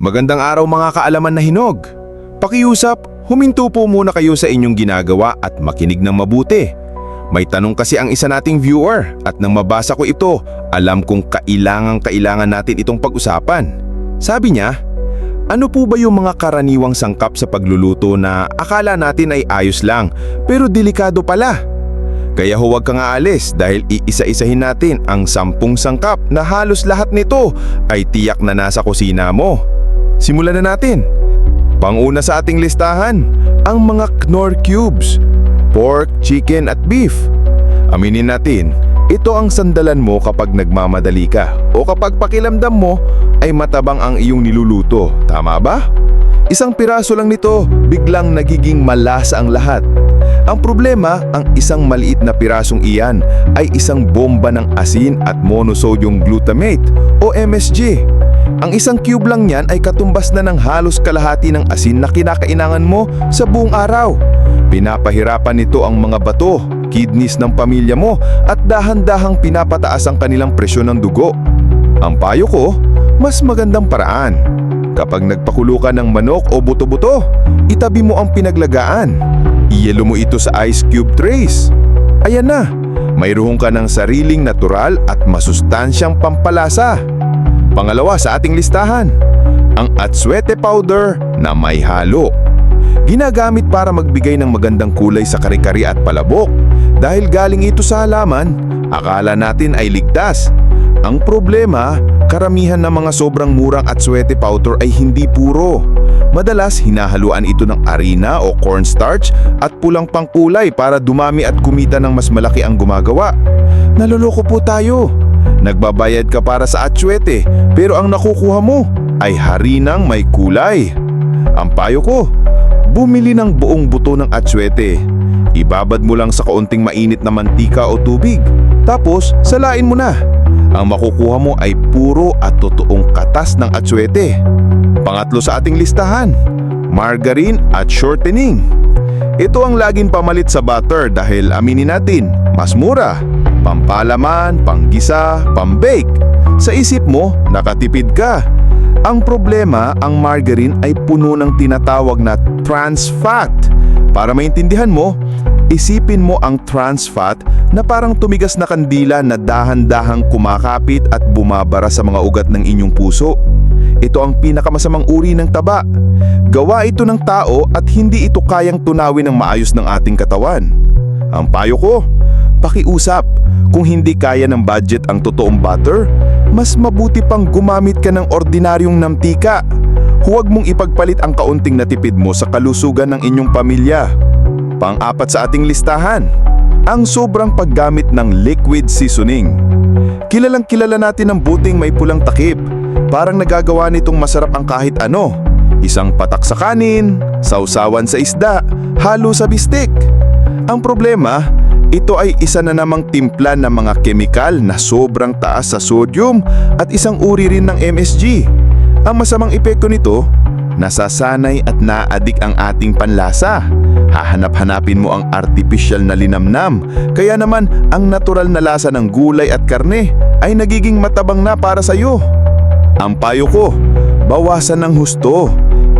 Magandang araw mga kaalaman na hinog. Pakiusap, huminto po muna kayo sa inyong ginagawa at makinig ng mabuti. May tanong kasi ang isa nating viewer at nang mabasa ko ito, alam kong kailangang kailangan natin itong pag-usapan. Sabi niya, ano po ba yung mga karaniwang sangkap sa pagluluto na akala natin ay ayos lang pero delikado pala? Kaya huwag kang aalis dahil iisa-isahin natin ang sampung sangkap na halos lahat nito ay tiyak na nasa kusina mo. Simulan na natin. Panguna sa ating listahan, ang mga Knorr cubes, pork, chicken at beef. Aminin natin, ito ang sandalan mo kapag nagmamadali ka o kapag pakilamdam mo ay matabang ang iyong niluluto. Tama ba? Isang piraso lang nito, biglang nagiging malasa ang lahat. Ang problema, ang isang maliit na pirasong iyan ay isang bomba ng asin at monosodium glutamate o MSG. Ang isang cube lang niyan ay katumbas na ng halos kalahati ng asin na kinakainangan mo sa buong araw. Pinapahirapan nito ang mga bato, kidneys ng pamilya mo at dahan-dahang pinapataas ang kanilang presyon ng dugo. Ang payo ko, mas magandang paraan. Kapag nagpakulo ka ng manok o buto-buto, itabi mo ang pinaglagaan. Iyelo mo ito sa ice cube trays. Ayan na, mayroon ka ng sariling natural at masustansyang pampalasa. Pangalawa sa ating listahan, ang atswete powder na may halo. Ginagamit para magbigay ng magandang kulay sa kare-kare at palabok. Dahil galing ito sa halaman, akala natin ay ligtas. Ang problema, karamihan ng mga sobrang murang atswete powder ay hindi puro. Madalas hinahaluan ito ng arena o cornstarch at pulang pangkulay para dumami at kumita ng mas malaki ang gumagawa. Naloloko po tayo. Nagbabayad ka para sa atswete pero ang nakukuha mo ay harinang may kulay. Ang payo ko, bumili ng buong buto ng atswete. Ibabad mo lang sa kaunting mainit na mantika o tubig. Tapos, salain mo na. Ang makukuha mo ay puro at totoong katas ng atswete. Pangatlo sa ating listahan, margarine at shortening. Ito ang laging pamalit sa butter dahil aminin natin, mas mura. Pampalaman, panggisa, pambake. Sa isip mo, nakatipid ka. Ang problema, ang margarine ay puno ng tinatawag na trans fat. Para maintindihan mo, isipin mo ang trans fat na parang tumigas na kandila na dahan-dahang kumakapit at bumabara sa mga ugat ng inyong puso. Ito ang pinakamasamang uri ng taba. Gawa ito ng tao at hindi ito kayang tunawin ng maayos ng ating katawan. Ang payo ko, pakiusap. Kung hindi kaya ng budget ang totoong butter, mas mabuti pang gumamit ka ng ordinaryong namtika. Huwag mong ipagpalit ang kaunting natipid mo sa kalusugan ng inyong pamilya. Pang-apat sa ating listahan, ang sobrang paggamit ng liquid seasoning. Kilalang kilala natin ang buting may pulang takip. Parang nagagawa nitong masarap ang kahit ano. Isang patak sa kanin, sausawan sa isda, halo sa bistik. Ang problema, ito ay isa na namang timpla ng mga kemikal na sobrang taas sa sodium at isang uri rin ng MSG. Ang masamang epekto nito, nasasanay at naadik ang ating panlasa. Hahanap-hanapin mo ang artificial na linamnam, kaya naman ang natural na lasa ng gulay at karne ay nagiging matabang na para sa iyo. Ang payo ko, bawasan ng husto.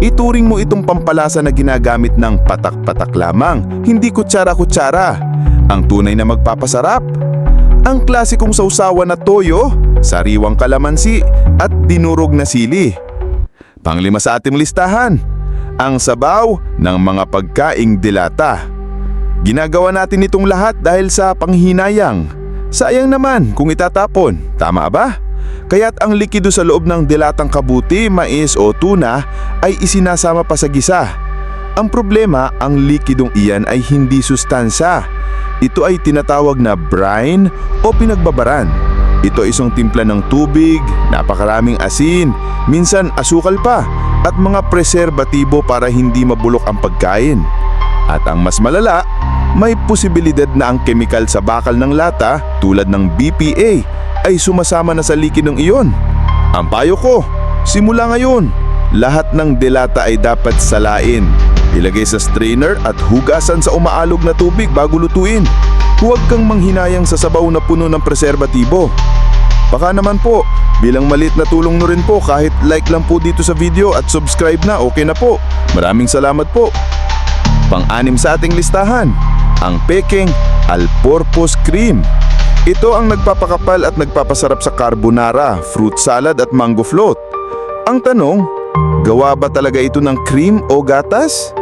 Ituring mo itong pampalasa na ginagamit ng patak-patak lamang, hindi kutsara-kutsara. Ang tunay na magpapasarap. Ang klasikong sausawan na toyo, sariwang kalamansi at dinurog na sili. Panglima sa ating listahan, ang sabaw ng mga pagkaing dilata. Ginagawa natin itong lahat dahil sa panghinayang. Sayang naman kung itatapon, tama ba? Kaya't ang likido sa loob ng dilatang kabuti, mais o tuna ay isinasama pa sa gisa. Ang problema, ang likidong iyan ay hindi sustansa. Ito ay tinatawag na brine o pinagbabaran. Ito ay isang timpla ng tubig, napakaraming asin, minsan asukal pa, at mga preserbatibo para hindi mabulok ang pagkain. At ang mas malala, may posibilidad na ang kemikal sa bakal ng lata tulad ng BPA ay sumasama na sa likidong iyon. Ang payo ko, simula ngayon, lahat ng delata ay dapat salain. Ilagay sa strainer at hugasan sa umaalog na tubig bago lutuin. Huwag kang manghinayang sa sabaw na puno ng preserbatibo. Baka naman po, bilang maliit na tulong nyo rin po kahit like lang po dito sa video at subscribe na, okay na po. Maraming salamat po. Pang-anim sa ating listahan, ang Peking All-Purpose Cream. Ito ang nagpapakapal at nagpapasarap sa carbonara, fruit salad at mango float. Ang tanong, gawa ba talaga ito ng cream o gatas?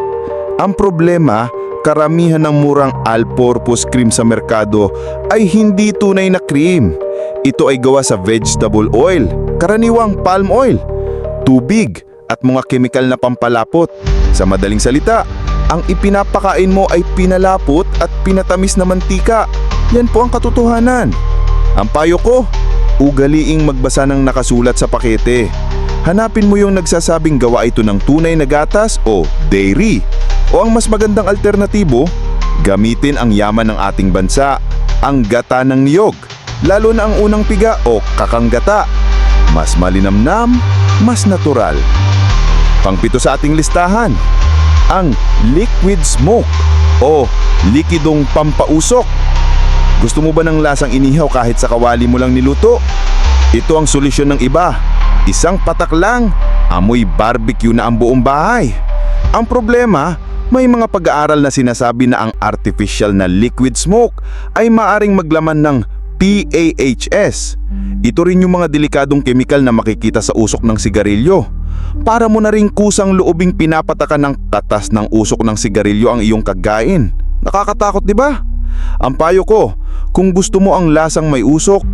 Ang problema, karamihan ng murang all-purpose cream sa merkado ay hindi tunay na cream. Ito ay gawa sa vegetable oil, karaniwang palm oil, tubig at mga kemikal na pampalapot. Sa madaling salita, ang ipinapakain mo ay pinalapot at pinatamis na mantika. Yan po ang katotohanan. Ang payo ko, ugaliing magbasa ng nakasulat sa pakete. Hanapin mo yung nagsasabing gawa ito ng tunay na gatas o dairy. O ang mas magandang alternatibo, gamitin ang yaman ng ating bansa, ang gata ng niyog, lalo na ang unang piga o kakanggata. Mas malinamnam, mas natural. Pangpito sa ating listahan, ang liquid smoke o likidong pampausok. Gusto mo ba ng lasang inihaw kahit sa kawali mo lang niluto? Ito ang solusyon ng iba. Isang patak lang, amoy barbecue na ang buong bahay. Ang problema, may mga pag-aaral na sinasabi na ang artificial na liquid smoke ay maaring maglaman ng PAHS. Ito rin yung mga delikadong kemikal na makikita sa usok ng sigarilyo. Para mo na rin kusang loobing pinapatakan ng katas ng usok ng sigarilyo ang iyong kagain. Nakakatakot di ba? Ang payo ko, kung gusto mo ang lasang may usok,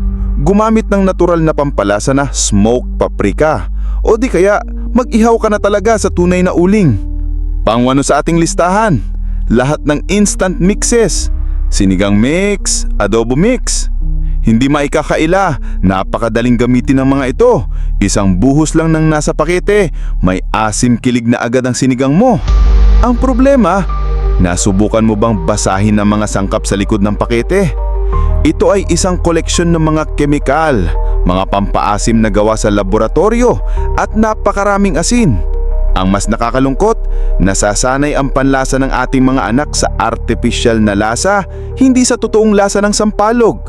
gumamit ng natural na pampalasa na smoked paprika. O di kaya, mag-ihaw ka na talaga sa tunay na uling. Pangwano sa ating listahan, lahat ng instant mixes. Sinigang mix, adobo mix. Hindi maikakaila, napakadaling gamitin ng mga ito. Isang buhos lang ng nasa pakete, may asim kilig na agad ang sinigang mo. Ang problema, nasubukan mo bang basahin ang mga sangkap sa likod ng pakete? Ito ay isang koleksyon ng mga kemikal, mga pampaasim na gawa sa laboratorio at napakaraming asin. Ang mas nakakalungkot, nasasanay ang panlasa ng ating mga anak sa artificial na lasa, hindi sa totoong lasa ng sampalog.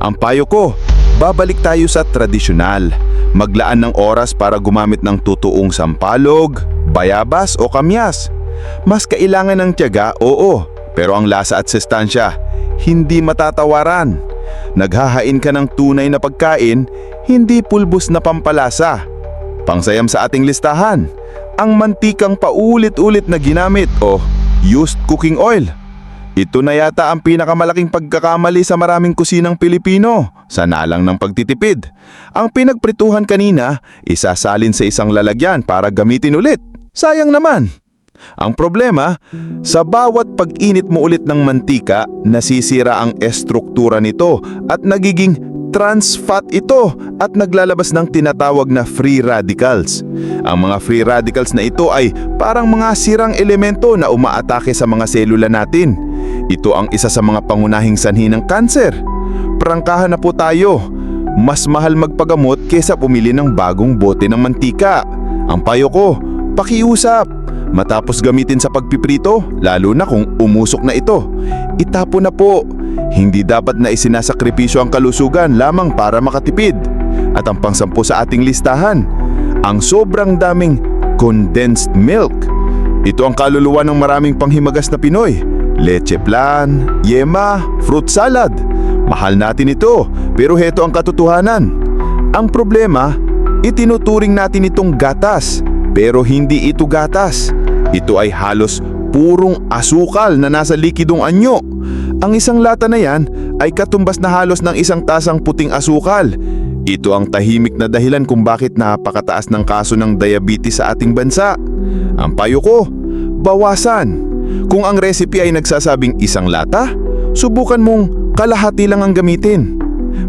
Ang payo ko, babalik tayo sa tradisyonal. Maglaan ng oras para gumamit ng totoong sampalog, bayabas o kamyas. Mas kailangan ng tiyaga, oo, pero ang lasa at sustansya, hindi matatawaran. Naghahain ka ng tunay na pagkain, hindi pulbos na pampalasa. Pangsayam sa ating listahan, ang mantikang paulit-ulit na ginamit o used cooking oil. Ito na yata ang pinakamalaking pagkakamali sa maraming kusinang Pilipino sa nalang ng pagtitipid. Ang pinagprituhan kanina, isasalin sa isang lalagyan para gamitin ulit. Sayang naman. Ang problema, sa bawat pag-init mo ulit ng mantika, nasisira ang estruktura nito at nagiging trans fat ito at naglalabas ng tinatawag na free radicals. Ang mga free radicals na ito ay parang mga sirang elemento na umaatake sa mga selula natin. Ito ang isa sa mga pangunahing sanhi ng kanser. Prangkahan na po tayo. Mas mahal magpagamot kesa pumili ng bagong bote ng mantika. Ang payo ko, pakiusap. Matapos gamitin sa pagpiprito, lalo na kung umusok na ito, itapo na po. Hindi dapat na isinasakripisyo ang kalusugan lamang para makatipid. At ang pangsampu sa ating listahan, ang sobrang daming condensed milk. Ito ang kaluluwa ng maraming panghimagas na Pinoy. Leche plan, yema, fruit salad. Mahal natin ito, pero heto ang katotohanan. Ang problema, itinuturing natin itong gatas, pero hindi ito gatas. Ito ay halos purong asukal na nasa likidong anyo. Ang isang lata na yan ay katumbas na halos ng isang tasang puting asukal. Ito ang tahimik na dahilan kung bakit napakataas ng kaso ng diabetes sa ating bansa. Ang payo ko, bawasan. Kung ang recipe ay nagsasabing isang lata, subukan mong kalahati lang ang gamitin.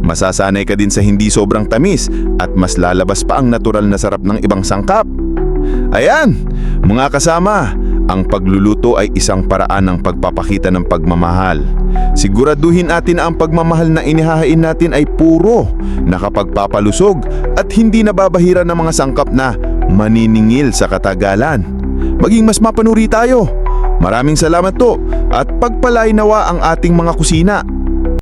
Masasanay ka din sa hindi sobrang tamis at mas lalabas pa ang natural na sarap ng ibang sangkap. Ayan, mga kasama, ang pagluluto ay isang paraan ng pagpapakita ng pagmamahal. Siguraduhin natin na ang pagmamahal na inihahain natin ay puro, nakapagpapalusog at hindi nababahira ng mga sangkap na maniningil sa katagalan. Maging mas mapanuri tayo. Maraming salamat to at pagpalay nawa ang ating mga kusina.